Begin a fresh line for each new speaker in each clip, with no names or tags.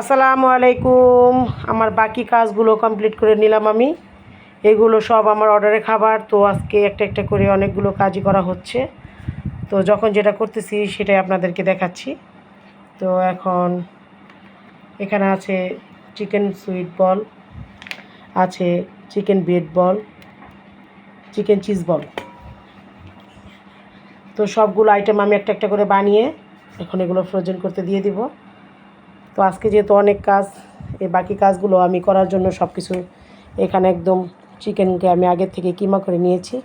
আসসালামু আলাইকুম। আমার বাকি কাজগুলো কমপ্লিট করে নিলাম আমি। এগুলো সব আমার অর্ডারে খাবার। তো আজকে একটা একটা করে অনেকগুলো কাজই করা হচ্ছে। তো যখন যেটা করতেছি সেটাই আপনাদেরকে দেখাচ্ছি। তো এখন এখানে আছে চিকেন সুইট বল আছে chicken bread ball chicken cheese ball তো সবগুলো আইটেম আমি একটা একটা করে বানিয়ে এখন এগুলো ফ্রোজেন করতে দিয়ে দিব। তো আজকে যেহেতু অনেক কাজ এই বাকি কাজগুলো আমি করার জন্য সব কিছু এখানে একদম চিকেনকে আমি আগের থেকে কিমা করে নিয়েছি।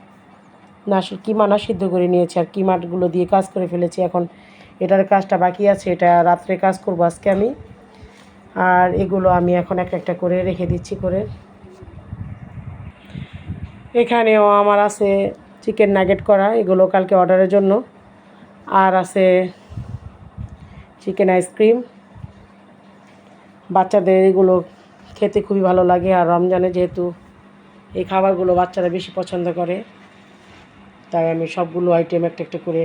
না কিমা না সিদ্ধ করে নিয়েছি আর কিমাগুলো দিয়ে কাজ করে ফেলেছি। এখন এটার কাজটা বাকি আছে, এটা রাত্রে কাজ করব আজকে আমি। আর এগুলো আমি এখন একটা একটা করে রেখে দিচ্ছি করে। এখানেও আমার আছে চিকেন নাগেট করা, এগুলো কালকে অর্ডারের জন্য। আর আছে চিকেন আইসক্রিম। বাচ্চাদের এগুলো খেতে খুবই ভালো লাগে। আর রমজানে যেহেতু এই খাবারগুলো বাচ্চারা বেশি পছন্দ করে, তাই আমি সবগুলো আইটেম একটা একটা করে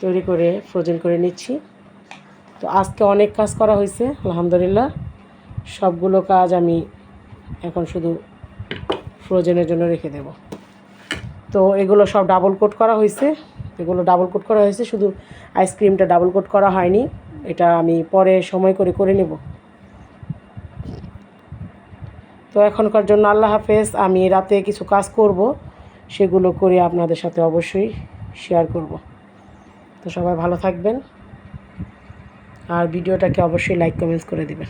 তৈরি করে ফ্রোজেন করে নিচ্ছি। তো আজকে অনেক কাজ করা হয়েছে, আলহামদুলিল্লাহ। সবগুলো কাজ আমি এখন শুধু ফ্রোজেনের জন্য রেখে দেব। তো এগুলো সব ডাবল কোট করা হয়েছে। এগুলো ডাবল কোট করা হয়েছে, শুধু আইসক্রিমটা ডাবল কোট করা হয়নি। এটা আমি পরে সময় করে করে নেব। তো এখনকার জন্য আল্লাহ হাফেজ, আমি রাতে কিছু কাজ করব, সেগুলো করে আপনাদের সাথে অবশ্যই শেয়ার করব। তো সবাই ভালো থাকবেন, আর ভিডিওটাকে অবশ্যই লাইক কমেন্টস করে দিবেন।